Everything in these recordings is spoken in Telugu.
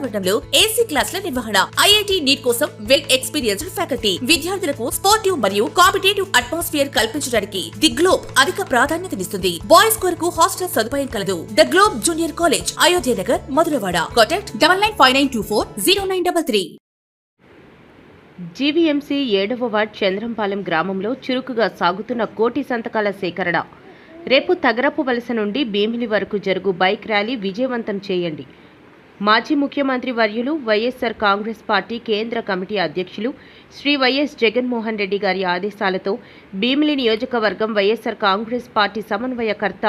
వాతావరణంలో ఏసీ క్లాసుల నిర్వహణ ఐఐటి నీట్ కోసం వెల్ ఎక్స్పీరియన్స్డ్ ఫ్యాకల్టీ విద్యార్థులకు స్పోర్టివ్ మరియు కాంపిటేటివ్ అట్మాస్ఫియర్ కల్పించడానికి ది గ్లోబ్ అధిక ప్రాధాన్యతనిస్తుంది బాయ్స్ కొరకు హాస్టల్ సదుపాయం కలదు. The Globe junior college Ayodhya Nagar Madhurawada contact double nine five nine two four zero nine double three GVMC ఏడవ వార్డ్ చంద్రంపాలెం గ్రామంలో చురుకుగా సాగుతున్న కోటి సంతకాల సేకరణ. రేపు తగరపు వలస నుండి భీమిలి వరకు జరుగు బైక్ ర్యాలీ విజయవంతం చేయండి. మాజీ ముఖ్యమంత్రి వర్యులు వైఎస్సార్ కాంగ్రెస్ పార్టీ కేంద్ర కమిటీ అధ్యక్షులు శ్రీ వైఎస్ జగన్మోహన్ రెడ్డి గారి ఆదేశాలతో భీమిలి నియోజకవర్గం వైఎస్సార్ కాంగ్రెస్ పార్టీ సమన్వయకర్త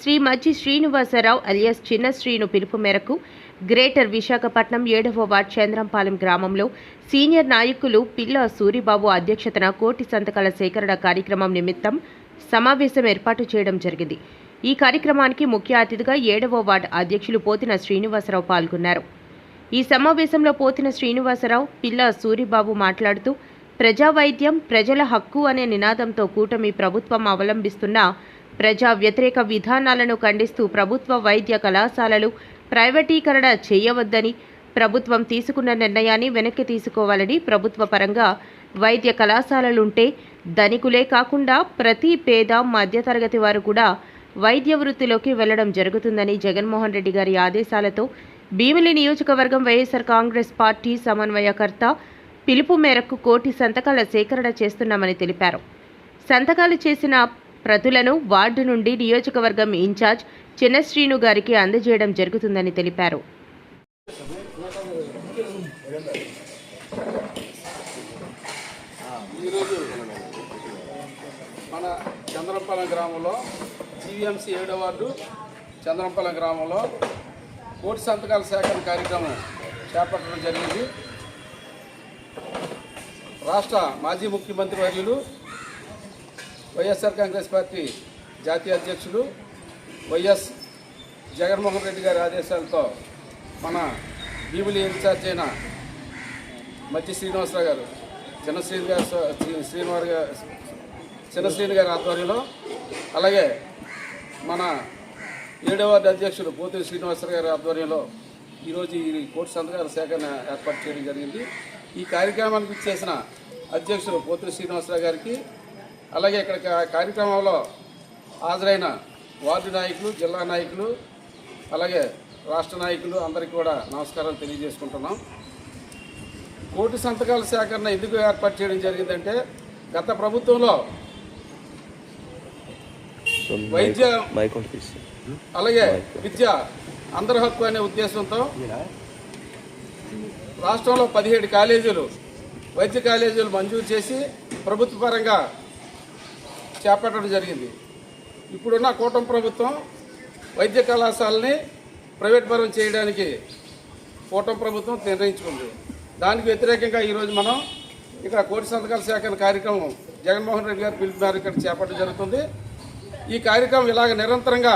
శ్రీ మజ్జి శ్రీనివాసరావు అలియాస్ చిన్న శ్రీను పిలుపు మేరకు గ్రేటర్ విశాఖపట్నం ఏడవ వార్డ్ చంద్రంపాలెం గ్రామంలో సీనియర్ నాయకులు పిల్ల సూరిబాబు అధ్యక్షతన కోటి సంతకాల సేకరణ కార్యక్రమం నిమిత్తం సమావేశం ఏర్పాటు చేయడం జరిగింది. ఈ కార్యక్రమానికి ముఖ్య అతిథిగా ఏడవ వార్డు అధ్యక్షులు పోతిన శ్రీనివాసరావు పాల్గొన్నారు. ఈ సమావేశంలో పోతిన శ్రీనివాసరావు పిల్ల సూరిబాబు మాట్లాడుతూ ప్రజా వైద్యం ప్రజల హక్కు అనే నినాదంతో కూటమి ప్రభుత్వం అవలంబిస్తున్న ప్రజా వ్యతిరేక విధానాలను ఖండిస్తూ ప్రభుత్వ వైద్య కళాశాలలు ప్రైవేటీకరణ చేయవద్దని ప్రభుత్వం తీసుకున్న నిర్ణయాన్ని వెనక్కి తీసుకోవాలని ప్రభుత్వ పరంగా వైద్య కళాశాలలుంటే ధనికులే కాకుండా ప్రతి పేద మధ్యతరగతి వారు కూడా వైద్య వృత్తిలోకి వెళ్ళడం జరుగుతుందని జగన్మోహన్ రెడ్డి గారి ఆదేశాలతో భీమిలి నియోజకవర్గం వైఎస్ఆర్ కాంగ్రెస్ పార్టీ సమన్వయకర్త పిలుపు మేరకు కోటి సంతకాల సేకరణ చేస్తున్నామని తెలిపారు. సంతకాలు చేసిన ప్రతులను వార్డు నుండి నియోజకవర్గం ఇన్ఛార్జ్ చిన్నశ్రీను గారికి అందజేయడం జరుగుతుందని తెలిపారు. ఈరోజు మన చంద్రపాలెం గ్రామంలో జీవీఎంసీ ఏడో వార్డు చంద్రంపాలెం గ్రామంలో కోటి సంతకాల సేకరణ కార్యక్రమం చేపట్టడం జరిగింది. రాష్ట్ర మాజీ ముఖ్యమంత్రి వర్యులు వైఎస్ఆర్ కాంగ్రెస్ పార్టీ జాతీయ అధ్యక్షులు వైఎస్ జగన్మోహన్ రెడ్డి గారి ఆదేశాలతో మన భీమిలి ఇన్ఛార్జ్ అయిన మధ్య శ్రీనివాసరావు గారు చిన్న శ్రీని గారు శ్రీనివారి గారు చిన్న శ్రీని గారి ఆధ్వర్యంలో అలాగే మన ఏడవ అధ్యక్షుడు పోతు శ్రీనివాసరావు గారి ఆధ్వర్యంలో ఈరోజు ఈ కోటి సంతకాల సేకరణ ఏర్పాటు చేయడం జరిగింది. ఈ కార్యక్రమానికి చేసిన అధ్యక్షుడు పోతు శ్రీనివాసరావు గారికి అలాగే ఇక్కడ కార్యక్రమంలో హాజరైన వార్డు నాయకులు జిల్లా నాయకులు అలాగే రాష్ట్ర నాయకులు అందరికీ కూడా నమస్కారాలు తెలియజేసుకుంటున్నాం. కోటి సంతకాల సేకరణ ఎందుకు ఏర్పాటు చేయడం జరిగిందంటే గత ప్రభుత్వంలో వైద్య అలాగే విద్య అందరి హక్కు అనే ఉద్దేశంతో రాష్ట్రంలో పదిహేడు కాలేజీలు వైద్య కాలేజీలు మంజూరు చేసి ప్రభుత్వ పరంగా చేపట్టడం జరిగింది. ఇప్పుడున్న కూటమి ప్రభుత్వం వైద్య కళాశాలని ప్రైవేట్ పరం చేయడానికి కూటమి ప్రభుత్వం నిర్ణయించుకుంది. దానికి వ్యతిరేకంగా ఈరోజు మనం ఇక్కడ కోటి సంతకాల సేకరణ కార్యక్రమం జగన్మోహన్ రెడ్డి గారి పిలుపు మేరకు ఇక్కడ చేపట్టడం జరుగుతుంది. ఈ కార్యక్రమం ఇలాగ నిరంతరంగా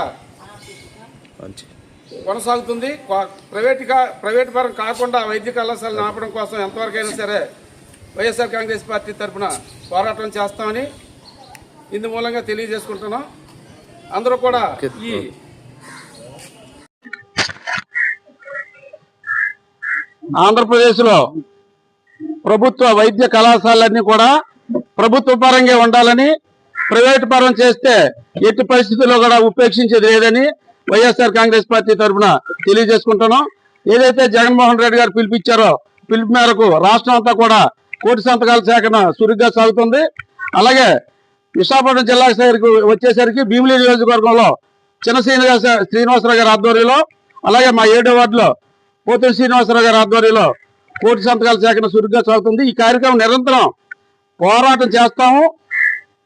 కొనసాగుతుంది. ప్రైవేట్ ప్రైవేట్ పరం కాకుండా వైద్య కళాశాలను ఆపడం కోసం ఎంతవరకైనా సరే వైఎస్ఆర్ కాంగ్రెస్ పార్టీ తరఫున పోరాటం చేస్తామని ఇందు మూలంగా తెలియజేసుకుంటున్నాం. అందరూ కూడా ఈ ఆంధ్రప్రదేశ్లో ప్రభుత్వ వైద్య కళాశాలన్నీ కూడా ప్రభుత్వ పరంగా ఉండాలని ప్రైవేట్ పరం చేస్తే ఎట్టి పరిస్థితుల్లో కూడా ఉపేక్షించేది లేదని వైఎస్ఆర్ కాంగ్రెస్ పార్టీ తరఫున తెలియజేసుకుంటున్నాం. ఏదైతే జగన్మోహన్ రెడ్డి గారు పిలిపించారో పిలుపు మేరకు రాష్ట్రం అంతా కూడా కోటి సంతకాల సేకరణ సురుగ్గా సాగుతుంది. అలాగే విశాఖపట్నం జిల్లా వచ్చేసరికి భీమిలి నియోజకవర్గంలో చిన్న శ్రీనివాస శ్రీనివాసరావు గారి ఆధ్వర్యంలో అలాగే మా ఏడో వార్డులో పోతుడి శ్రీనివాసరావు గారి ఆధ్వర్యంలో కోటి సంతకాల సేకరణ సురుగ్గా సాగుతుంది. ఈ కార్యక్రమం నిరంతరం పోరాటం చేస్తాము.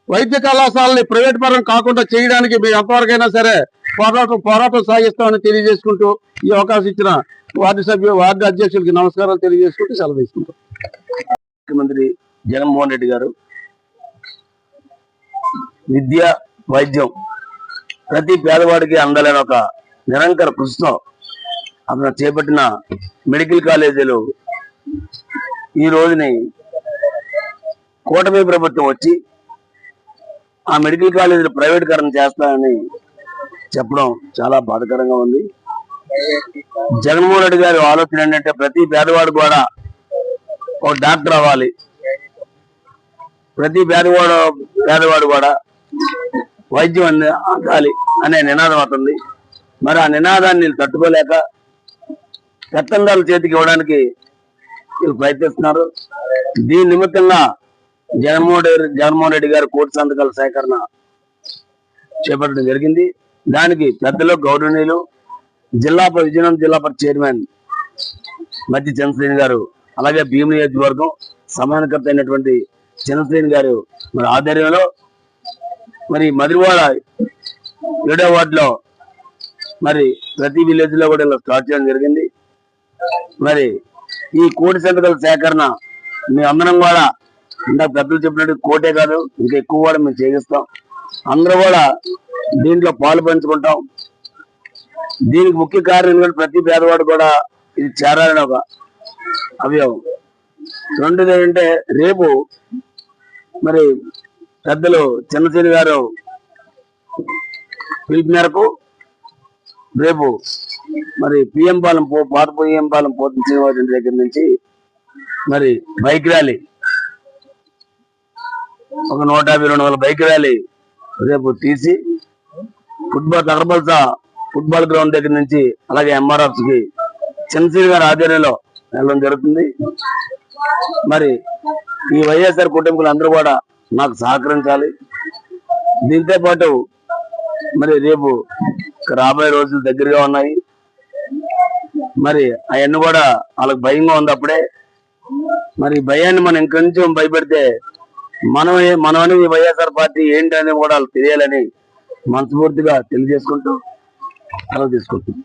వైద్య కళాశాలని ప్రైవేట్ పరం కాకుండా చేయడానికి మేము ఎంతవరకైనా సరే పోరాటం పోరాటం సాగిస్తామని తెలియజేసుకుంటూ ఈ అవకాశం ఇచ్చిన వార్డు సభ్యు వార్డు అధ్యక్షులకి నమస్కారాలు తెలియజేసుకుంటూ సెలవు తీసుకుంటాం. ముఖ్యమంత్రి జగన్మోహన్ రెడ్డి గారు విద్య వైద్యం ప్రతి పేదవాడికి అందాలని ఒక నిరంతర కృషితో అతను చేపట్టిన మెడికల్ కాలేజీలు ఈ రోజుని కూటమి ప్రభుత్వం వచ్చి ఆ మెడికల్ కాలేజీలు ప్రైవేటీకరణ చేస్తానని చెప్పడం చాలా బాధకరంగా ఉంది. జగన్మోహన్ రెడ్డి గారి ఆలోచన ఏంటంటే ప్రతి పేదవాడు కూడా ఒక డాక్టర్ అవ్వాలి. ప్రతి పేదవాడు పేదవాడు కూడా వైద్యం అంది అందాలి అనే నినాదం అవుతుంది మరి ఆ నినాదాన్ని తట్టుకోలేక పెత్తందాల చేతికి ఇవ్వడానికి వీళ్ళు ప్రయత్నిస్తున్నారు. దీని నిమిత్తంగా జగన్మోహన్ రెడ్డి జగన్మోహన్ రెడ్డి గారు కోటి సంతకాల సేకరణ చేపట్టడం జరిగింది. దానికి పెద్దలు గౌరవనీయులు జిల్లా విజయనగరం జిల్లా పరిషత్ చైర్మన్ మధ్య చంద్రశ్రేణి గారు అలాగే భీమ నియోజకవర్గం సమానకర్త అయినటువంటి చంద్రశ్రేణి గారు మరి ఆధ్వర్యంలో మరి మధురవాడ ఏడో వార్డులో మరి ప్రతి విలేజ్లో కూడా ఇలా స్టార్ట్ చేయడం జరిగింది. మరి ఈ కోటి సంతకాల సేకరణ మీ అందరం కూడా ఇందాక పెద్దలు చెప్పినట్టు కోటే కాదు ఇంకా ఎక్కువ కూడా మేము చేయిస్తాం. అందరూ కూడా దీంట్లో పాలు పంచుకుంటాం. దీనికి ముఖ్య కారణం ఏంటంటే ప్రతి పేదవాడు కూడా ఇది చేరాలని ఒక అవయవం. రెండోది ఏంటంటే రేపు మరి పెద్దలు చిన్నశ్రేణి గారు పిలుపు మేరకు రేపు మరి పిఎం పాలెం పో పాత పిఎం పాలెం పోతుంది శ్రీనివాసం దగ్గర నుంచి మరి బైక్ ర్యాలీ ఒక నూట యాభై రెండు వందల బైక్ ర్యాలీ రేపు తీసి ఫుట్బాల్ నగరబల్స ఫుట్బాల్ గ్రౌండ్ దగ్గర నుంచి అలాగే ఎంఆర్ఎఫ్కి చంద్రశేఖర్ గారి ఆధ్వర్యంలో వెళ్ళడం జరుగుతుంది. మరి ఈ వైఎస్ఆర్ కుటుంబీకులు అందరూ కూడా నాకు సహకరించాలి. దీంతో పాటు మరి రేపు రాబోయే రోజులు దగ్గరగా ఉన్నాయి. మరి అవన్నీ కూడా వాళ్ళకి భయంగా ఉంది అప్పుడే. మరి భయాన్ని మనం ఇంకొంచెం భయపెడితే మనం మనం అనేది వైఎస్ఆర్ పార్టీ ఏంటి అనేది కూడా తెలియాలని మనస్ఫూర్తిగా తెలియజేసుకుంటూ అలా తీసుకుంటున్నాం.